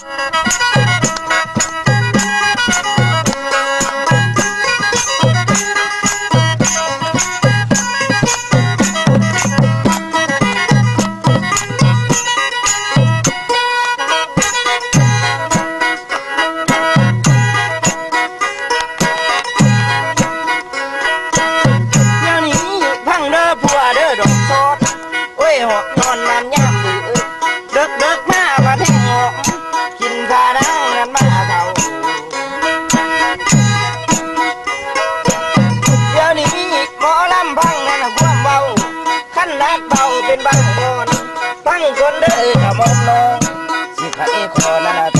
เดี๋ยวนี้พังเด้อผัวเด้อดอกซอดอ้ยหอกนอนมันยามดี বর্ণ শিখা এ খোলা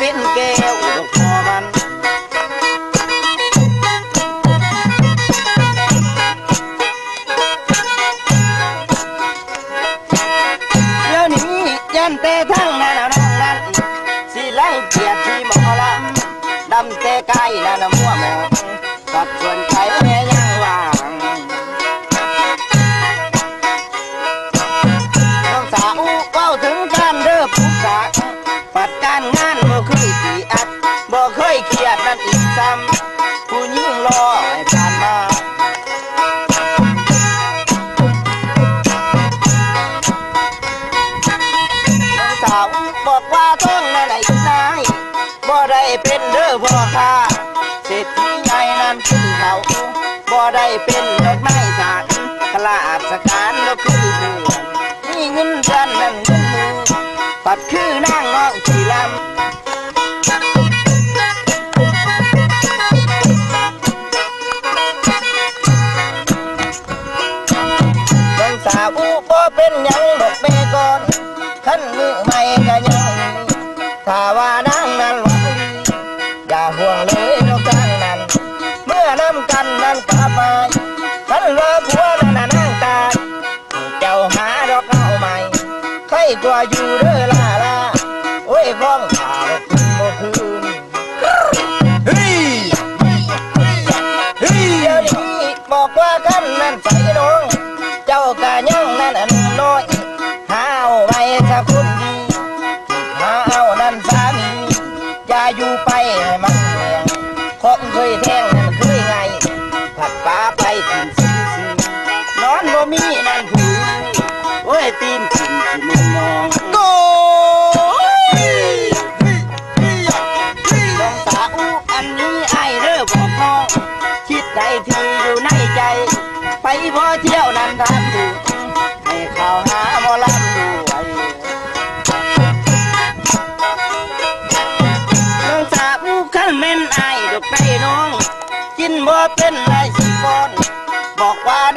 tiếng kêu ได้เป็นเด้อพ่อค้าเศรษฐีใหญ่นั้นขึ้นเขาบ่ได้เป็นรถไม้สาดขลาดสการแล้วคือเดือนนี่เงินเดือนนั่นเงินมือปัดคือนั่งน้องที่ลำสาวอุก็เป็นยังบอกเมก่อนขั้นมือใหม่ก็ยังถ้าว่าดัง อยู่เด้อล่าล่าโอ้ยฟ้องข่าวเมื่อคืนเฮ้ยเฮ้ยเดี๋ยวนี้บอกว่ากันนั่นใส่โด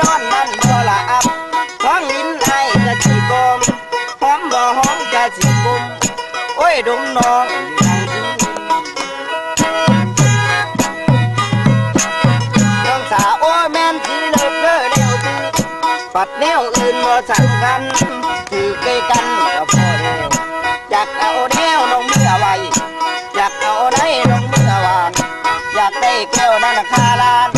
นอนนั่นบ่ละอับท้องลิ้นไอกะจีกมหอมบ่หอมกะจีกมโอ้ยดมน้องน้องสาวโอ้แม่นที่เลิกเลิกแนวตื้อปัดแนวอื่นบ่สำคัญถือใกล้กันก็พอแล้วอยากเอาแนวน้องเมื่อไวอยากเอาได้ลงเมื่อวานอยากได้แก้วนั่นคาลาน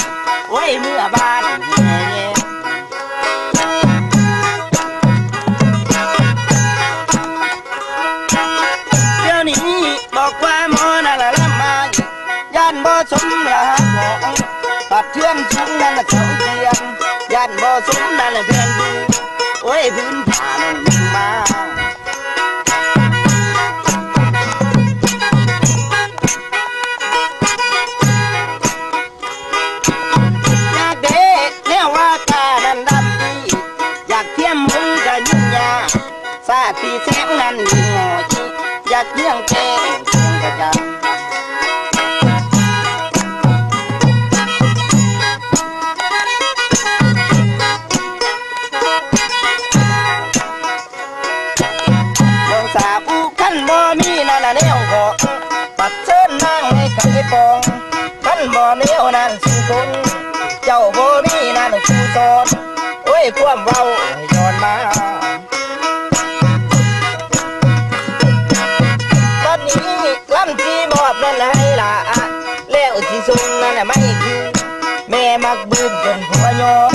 我总办了干，我也不。bên là hay là à, leo thì dùng là mày cứ. Mẹ mặc bơm gần của nhau